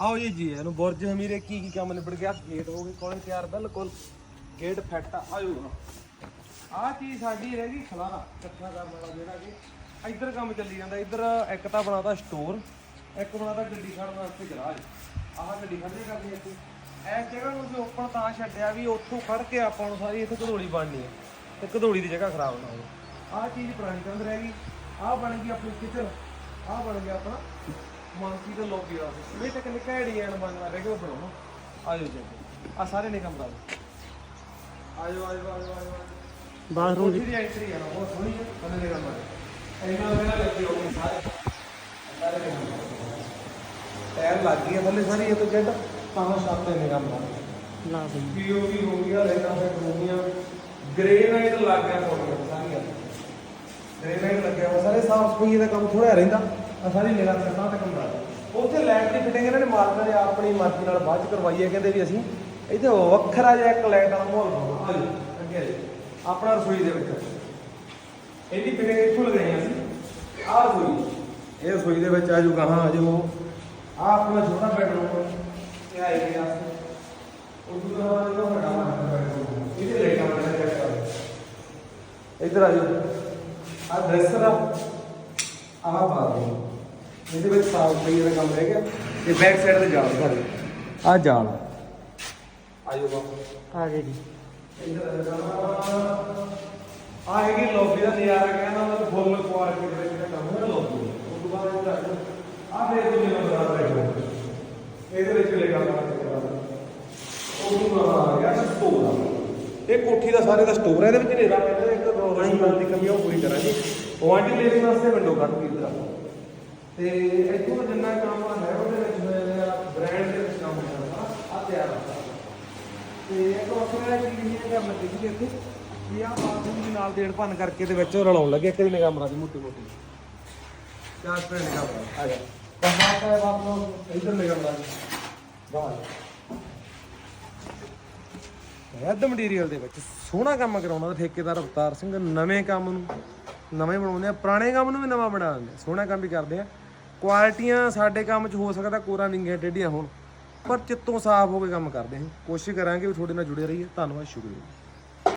ਆਓ ਜੀ ਜੀ, ਇਹਨੂੰ ਬੁਰਜ ਹਮੀਰੇ ਕੀ ਕੀ ਕੰਮ ਨਿਬੜ ਗਿਆ? ਗੇਟ ਹੋ ਗਏ ਕੋਲੇ ਤਿਆਰ, ਬਿਲਕੁਲ। ਗੇਟ ਫਿੱਟ ਆ ਆਹ ਚੀਜ਼ ਸਾਡੀ ਰਹਿ ਗਈ? ਖਲਾਰਾ, ਇਕੱਠਾ ਕਰਨ ਵਾਲਾ ਜਿਹੜਾ ਕਿ ਇੱਧਰ ਕੰਮ ਚੱਲੀ ਜਾਂਦਾ। ਇੱਧਰ ਇੱਕ ਤਾਂ ਬਣਾਤਾ ਸਟੋਰ, ਇੱਕ ਬਣਾਤਾ ਗੱਡੀ ਖੜਨ ਵਾਸਤੇ ਗਰਾਜ। ਆਹ ਗੱਡੀ ਖੜ੍ਹੀ ਕਰਨੀ ਇੱਥੇ। ਇਸ ਜਗ੍ਹਾ ਨੂੰ ਅਸੀਂ ਓਪਨ ਤਾਂ ਛੱਡਿਆ ਵੀ ਉੱਥੋਂ ਖੜ ਕੇ ਆਪਾਂ ਨੂੰ ਸਾਰੀ ਇੱਥੇ ਘਦੋੜੀ ਬਣਨੀ ਹੈ ਤੇ ਘਦੋੜੀ ਦੀ ਜਗ੍ਹਾ ਖਰਾਬ ਨਾ ਹੋਵੇ। ਆਹ ਚੀਜ਼ ਪੁਰਾਣੀ ਕੰਧ ਰਹਿ ਗਈ। ਆਹ ਬਣ ਗਈ ਆਪਣੀ ਕਿਚਨ ਆਹ ਬਣ ਗਿਆ ਆਪਣਾ ਮਾਨਸੀ ਦਾ ਲੌਬੀ ਆ ਇਹ ਤੱਕ ਨਿਕਾ ਡਿਜ਼ਾਈਨ ਬਣਨਾ ਰਹਿ ਬਣਾਉਣਾ ਆਜੋ ਜੀ ਆ ਸਾਰੇ ਨੇ ਕੰਮ ਕਰ ਆਜੋ ਆਜੋ ਆਜੋ ਆਜੋ ਬਾਥਰੂਮ ਦੀ ਐਂਟਰੀ ਆ ਨਾ ਬਹੁਤ ਸੋਹਣੀ ਹੈ। ਬੰਦੇ ਦੇ ਕੰਮ ਮੇਰਾ ਲੱਗੇ ਹੋਏ ਸਾਰੇ। ਸਾਰੇ ਦੇ ਕੰਮ ਟਾਇਰ ਲੱਗ ਗਈ ਥੱਲੇ ਸਾਰੀ ਇਹ ਤੋਂ ਜੱਟ। ਤਾਂ ਛੱਤ ਤੇ ਨਿਗਮ ਦਾ ਲਾ ਬਈ ਪੀਓਪੀ ਹੋ ਗਿਆ ਫਿੱਟ ਹੋ ਗਈਆਂ ਗ੍ਰੇਨਾਈਟ ਲੱਗ ਗਿਆ ਤੇ ਸਾਰੀਆਂ। ਗ੍ਰੇਨਾਈਟ ਲੱਗਿਆ ਹੋਇਆ ਸਾਰੇ ਸਾਫ਼ ਸਫ਼ਾਈ ਦਾ ਕੰਮ ਥੋੜਾ ਰਹਿੰਦਾ। ਸਾਰੀ ਨਿਗਾਹ ਕਰਨਾ ਤੇ ਕੰਮ ਉੱਥੇ ਲਾਈਟ ਦੀ ਫਿਟਿੰਗ ਇਹਨਾਂ ਨੇ ਮਾਲਕਾਂ ਨੇ ਆਪਣੀ ਮਰਜ਼ੀ ਨਾਲ ਬਾਅਦ ਚ ਕਰਵਾਈ ਹੈ, ਕਹਿੰਦੇ ਵੀ ਅਸੀਂ ਇੱਥੇ ਵੱਖਰਾ ਜਿਹਾ ਇੱਕ ਲਾਈਟ ਵਾਲਾ ਮਾਹੌਲ ਬਣਾਉਣਾ। ਆ ਅੱਗੇ ਆ ਆਪਣਾ ਰਸੋਈ ਦੇ ਵਿੱਚ ਇਹਦੀ ਫਿਟਿੰਗ ਇੱਥੋਂ ਲਗਾਈ ਅਸੀਂ। ਆਹ ਰਸੋਈ। ਇਹ ਰਸੋਈ ਦੇ ਵਿੱਚ ਆ ਜੂਗਾ ਹਾਂ ਜੋ ਆਪਣਾ ਛੋਟਾ ਬੈਡਰੂਮ ਇਹ ਆਏਗੀ ਆਸਤੇ ਉਹ ਦੂਜਾ ਜਿਹੜਾ ਵੱਡਾ ਵਾਲਾ ਬੈਡਰੂਮ ਇਹਦੇ ਲਾਈਟਾਂ ਵਗੈਰਾ ਚੈੱਕ ਕਰੋ। ਇੱਧਰ ਆ ਜਾਓ। ਆ ਡਰੈਸਰ ਆ। ਆਹ ਬਾਥਰੂਮ ਇਹਦੇ ਵਿੱਚ ਸਾਫ਼ ਸਫ਼ਾਈ ਦਾ ਕੰਮ ਰਹਿ ਗਿਆ ਤੇ ਬੈਕ ਸਾਈਡ ਤੇ ਜਾਲ ਸਾਡੇ ਆ ਜਾਲ। ਆਜੋ ਬਾਪੂ ਆ ਗਏ ਜੀ। ਆ ਹੈਗੀ ਲੌਬੀ ਦਾ ਨਜ਼ਾਰਾ ਕਹਿੰਦਾ ਮੈਂ ਫੁੱਲ ਕੁਆਲਿਟੀ ਦੇ ਵਿੱਚ ਦਾ ਕੰਮ ਹੈ ਲੌਬੀ ਉਸ ਤੋਂ ਬਾਅਦ ਇਹਦਾ ਆ ਫੇਰ ਦੂਜੇ ਨੰਬਰ ਆ ਬੈਠੋ ਇਹਦੇ ਵਿੱਚ ਲੈ ਕੰਮ ਉਹ ਤੋਂ ਬਾਅਦ ਆ ਗਿਆ ਸਟੋਰ ਆ। ਇਹ ਕੋਠੀ ਦਾ ਸਾਰੇ ਦਾ ਸਟੋਰ ਹੈ ਇਹਦੇ ਵਿੱਚ ਹਨੇਰਾ ਪੈਂਦਾ। ਇੱਕ ਰੋਸ਼ਨੀ ਨਾਲ ਦੀ ਕਮੀ ਉਹ ਪੂਰੀ ਕਰਾਂਗੇ ਵਾਂਟੀ ਲੇਵਿੰਗ ਵਾਸਤੇ ਵਿੰਡੋ ਕੱਢ ਕੇ ਇਧਰ ਤੇ ਇੱਥੋਂ ਦਾ ਜਿੰਨਾ ਕੰਮ ਹੈ ਉਹਦੇ ਵਿੱਚ ਹੋਇਆ ਬ੍ਰਾਂਡ ਦੇ ਵਿੱਚ ਕੰਮ ਹੋਇਆ ਆ ਤਿਆਰ ਆ ਤੇ ਇੱਕ ਵੱਖਰਾ ਚੀਜ਼ ਇਹ ਲੱਗੀ ਸੀ ਇੱਥੇ ਵੀ ਆਹ ਬਾਥਰੂਮ ਦੇ ਨਾਲ ਦੇੜ ਭੰਨ ਕਰਕੇ ਦੇ ਵਿੱਚ ਰਲਾਉਣ ਲੱਗੇ ਇੱਕ ਦੀ ਨਿਗਾਹ ਮਰਾ ਦੀ ਮੋਟੀ ਮੋਟੀ। ਚਾਰ ਪੈ ਨਿਗਾਹ ਮਰਾ ਆ ਜਾ। ਕਹਾਂ ਕਾ ਬਾਥਰੂਮ ਇਧਰ ਨਿਗਾਹ ਮਰਾ ਦੀ ਬਾਹਰ ਰੈੱਡ ਮਟੀਰੀਅਲ ਦੇ ਵਿੱਚ ਸੋਹਣਾ ਕੰਮ ਕਰਾਉਣਾ ਤੇ ਠੇਕੇਦਾਰ ਅਵਤਾਰ ਸਿੰਘ ਨਵੇਂ ਕੰਮ ਨੂੰ ਨਵੇਂ ਬਣਾਉਂਦੇ ਆ ਪੁਰਾਣੇ ਕੰਮ ਨੂੰ ਵੀ ਨਵਾਂ ਬਣਾ ਦਿੰਦੇ ਆ। ਸੋਹਣਾ ਕੰਮ ਵੀ ਕਰਦੇ ਆ। ਕੁਆਲਿਟੀਆਂ ਸਾਡੇ ਕੰਮ 'ਚ ਹੋ ਸਕਦਾ ਕੋਰਾ ਨਿੰਗੀਆਂ ਟੇਢੀਆਂ ਹੋਣ, ਪਰ ਚਿੱਤੋਂ ਸਾਫ਼ ਹੋ ਕੇ ਕੰਮ ਕਰਦੇ ਹਾਂ। ਕੋਸ਼ਿਸ਼ ਕਰਾਂਗੇ ਵੀ ਤੁਹਾਡੇ ਨਾਲ ਜੁੜੇ ਰਹੀਏ। ਧੰਨਵਾਦ, ਸ਼ੁਕਰੀਆ।